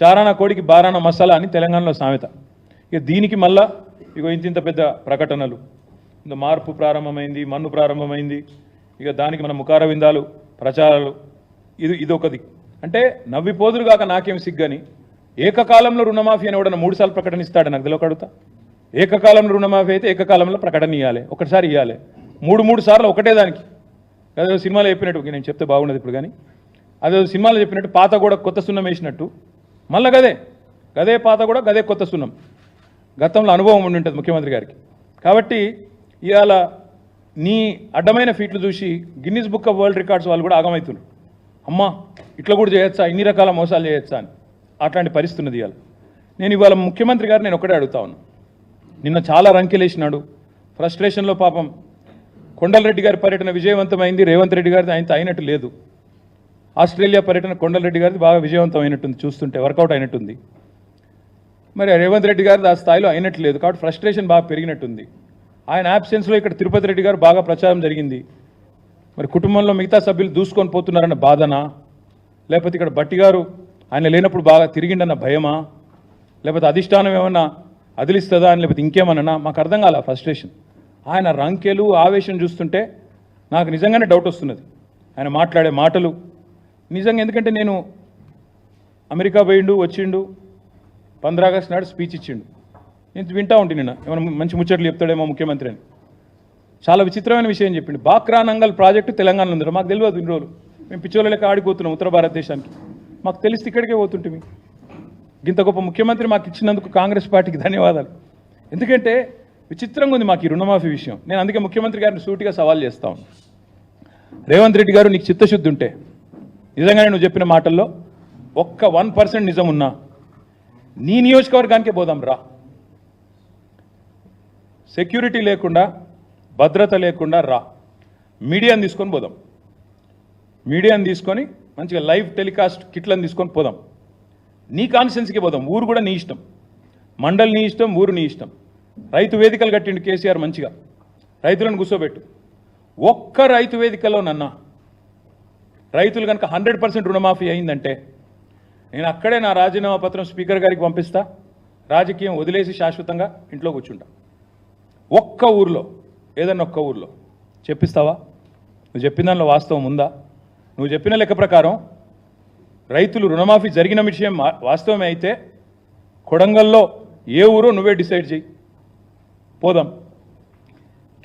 చారానా కోడికి బారాన మసాలా అని తెలంగాణలో సామెత. ఇక దీనికి మళ్ళా ఇగో ఇంత ఇంత పెద్ద ప్రకటనలు. ఇంత మార్పు ప్రారంభమైంది మన్ను ప్రారంభమైంది. ఇక దానికి మన ముఖార విందాలు ప్రచారాలు. ఇది ఇదొకది. అంటే నవ్విపోదురు కాక నాకేం సిగ్గని? ఏకకాలంలో రుణమాఫీ అని కూడా మూడు సార్లు ప్రకటన ఇస్తాడు? నాకు తెలియక అడుగుతా. ఏకకాలంలో రుణమాఫీ అయితే ఏకకాలంలో ప్రకటన ఇవ్వాలి ఒకటిసారి ఇవ్వాలి మూడు మూడు సార్లు ఒకటే దానికి. అదే సినిమాలో చెప్పినట్టు నేను చెప్తే బాగున్నది ఇప్పుడు కానీ. అదే సినిమాలో చెప్పినట్టు పాత కూడా కొత్త సున్నం వేసినట్టు. మళ్ళీ గదే. గదే పాత కూడా గదే కొత్త సున్నం. గతంలో అనుభవం ఉండి ఉంటుంది ముఖ్యమంత్రి గారికి. కాబట్టి ఇవాళ నీ అడ్డమైన ఫీట్లు చూసి Guinness book of world records వాళ్ళు కూడా ఆగమవుతున్నారు అమ్మా ఇట్లా కూడా చేయొచ్చా? ఇన్ని రకాల మోసాలు చేయొచ్చా అని. అట్లాంటి పరిస్థితి ఉన్నది ఇవాళ. నేను ఇవాళ ముఖ్యమంత్రి గారు నేను ఒకటే అడుగుతా ఉన్నా. నిన్న చాలా రంకెలేసినాడు. ఫ్రస్ట్రేషన్లో పాపం కొండలరెడ్డి గారి పర్యటన విజయవంతమైంది రేవంత్ రెడ్డి గారిది ఆయనతో అయినట్టు లేదు. ఆస్ట్రేలియా పర్యటన కొండలరెడ్డి గారిది బాగా విజయవంతం అయినట్టుంది చూస్తుంటే వర్కౌట్ అయినట్టుంది. మరి రేవంత్ రెడ్డి గారిది ఆ స్థాయిలో అయినట్టు లేదు కాబట్టి ఫ్రస్ట్రేషన్ బాగా పెరిగినట్టుంది. ఆయన యాబ్సెన్స్లో ఇక్కడ తిరుపతి రెడ్డి గారు బాగా ప్రచారం జరిగింది. మరి కుటుంబంలో మిగతా సభ్యులు దూసుకొని పోతున్నారన్న బాధనా? లేకపోతే ఇక్కడ బట్టి గారు ఆయన లేనప్పుడు బాగా తిరిగిండన్న భయమా? లేకపోతే అధిష్టానం ఏమన్నా అదిలిస్తుందా అని లేకపోతే ఇంకేమన్నా మాకు అర్థం కాల ఫ్రస్ట్రేషన్. ఆయన రంకెలు ఆవేశం చూస్తుంటే నాకు నిజంగానే డౌట్ వస్తున్నది. ఆయన మాట్లాడే మాటలు నిజంగా ఎందుకంటే నేను అమెరికా పోయిండు వచ్చిండు పంద్రా ఆగస్టు నాడు స్పీచ్ ఇచ్చిండు. నేను వింటా ఉంటే నిన్న. ఏమైనా మంచి ముచ్చట్లు చెప్తాడేమో ముఖ్యమంత్రి అని. చాలా విచిత్రమైన విషయం చెప్పిండు. బాక్రా నంగల్ ప్రాజెక్టు తెలంగాణలో ఉంది మాకు తెలియదు ఇన్ని రోజులు. మేము పిచ్చోళ్ళ లెక్క ఆడిపోతున్నాం ఉత్తర భారతదేశానికి. మాకు తెలిసి ఇక్కడికే పోతుంటే ఇంత గొప్ప ముఖ్యమంత్రి మాకు ఇచ్చినందుకు కాంగ్రెస్ పార్టీకి ధన్యవాదాలు. ఎందుకంటే విచిత్రంగా ఉంది మాకు ఈ రుణమాఫీ విషయం. నేను అందుకే ముఖ్యమంత్రి గారిని సూటిగా సవాల్ చేస్తా ఉన్నాను రేవంత్ రెడ్డి గారు నీకు చిత్తశుద్ధి ఉంటే నిజంగానే నువ్వు చెప్పిన మాటల్లో ఒక్క వన్ పర్సెంట్ నిజం ఉన్నా నీ నియోజకవర్గానికే పోదాం రా. సెక్యూరిటీ లేకుండా భద్రత లేకుండా రా. మీడియాని తీసుకొని పోదాం. మీడియాని తీసుకొని మంచిగా లైవ్ టెలికాస్ట్ కిట్లను తీసుకొని పోదాం. నీ కాన్స్టెన్సీకి పోదాం. ఊరు కూడా నీ ఇష్టం. మండలి నీ ఇష్టం ఊరు నీ ఇష్టం. రైతు వేదికలు కట్టిండు కేసీఆర్ మంచిగా. రైతులను కూర్చోబెట్టు. ఒక్క రైతు వేదికలో నన్న రైతులు కనుక హండ్రెడ్ పర్సెంట్ రుణమాఫీ అయిందంటే నేను అక్కడే నా రాజీనామా పత్రం స్పీకర్ గారికి పంపిస్తా రాజకీయం వదిలేసి శాశ్వతంగా ఇంట్లో కూర్చుంటా. ఒక్క ఊర్లో ఏదన్నా ఒక్క ఊర్లో చెప్పిస్తావా? నువ్వు చెప్పిన దానిలో వాస్తవం ఉందా? నువ్వు చెప్పిన లెక్క ప్రకారం రైతులు రుణమాఫీ జరిగిన విషయం వాస్తవమే అయితే కొడంగల్లో ఏ ఊరో నువ్వే డిసైడ్ చేయి పోదాం.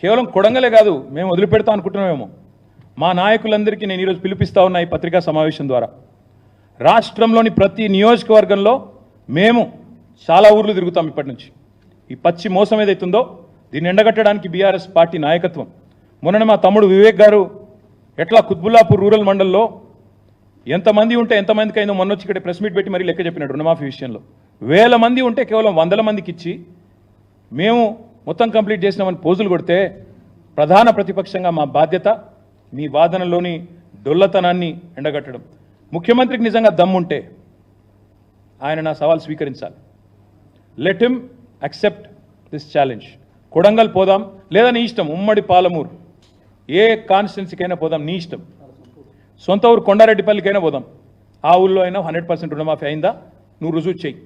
కేవలం కొడంగలే కాదు మేము వదిలిపెడతాం అనుకుంటున్నామేమో. మా నాయకులందరికీ నేను ఈరోజు పిలిపిస్తా ఉన్నా ఈ పత్రికా సమావేశం ద్వారా. రాష్ట్రంలోని ప్రతి నియోజకవర్గంలో మేము చాలా ఊర్లు తిరుగుతాం ఇప్పటి నుంచి. ఈ పచ్చి మోసం ఏదైతుందో దీన్ని ఎండగట్టడానికి బీఆర్ఎస్ పార్టీ నాయకత్వం. మొన్న మా తమ్ముడు వివేక్ గారు ఎట్లా కుత్బుల్లాపూర్ రూరల్ మండల్లో ఎంతమంది ఉంటే ఎంతమందికి అయిందో మొన్న వచ్చి ఇక్కడ ప్రెస్ మీట్ పెట్టి మరీ లెక్క చెప్పినాడు రుణమాఫీ విషయంలో. వేల మంది ఉంటే కేవలం వందల మందికి ఇచ్చి మేము మొత్తం కంప్లీట్ చేసినామని పోజులు కొడితే ప్రధాన ప్రతిపక్షంగా మా బాధ్యత మీ వాదనలోని డొల్లతనాన్ని ఎండగట్టడం. ముఖ్యమంత్రికి నిజంగా దమ్ముంటే ఆయన నా సవాల్ స్వీకరించాలి. Let him accept this challenge Kodangal పోదాం లేదా నీ ఇష్టం ఉమ్మడి పాలమూరు. ఏ కాన్స్టిట్యున్సీకైనా పోదాం నీ ఇష్టం. సొంత ఊరు కొండారెడ్డిపల్లికైనా పోదాం. ఆ ఊళ్ళో అయినా హండ్రెడ్ పర్సెంట్ రుణమాఫీ అయిందా? నువ్వు రుజువు చేయి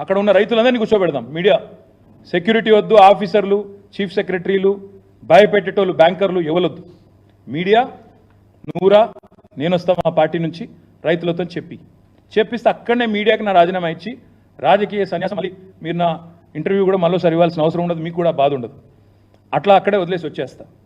అక్కడ ఉన్న రైతులందరినీ కూర్చోబెడదాం. మీడియా. సెక్యూరిటీ వద్దు ఆఫీసర్లు చీఫ్ సెక్రటరీలు భయపెట్టేటోళ్ళు బ్యాంకర్లు ఎవరొద్దు మీడియా నువ్వురా నేను వస్తా మా పార్టీ నుంచి రైతులతో చెప్పి. చెప్పిస్తే అక్కడనే మీడియాకి నా రాజీనామా ఇచ్చి రాజకీయ సన్యాసం మళ్ళీ మీరు నా ఇంటర్వ్యూ కూడా మళ్ళీ సరివాల్సిన అవసరం ఉండదు మీకు కూడా బాధ ఉండదు. అట్లా అక్కడే వదిలేసి వచ్చేస్తా.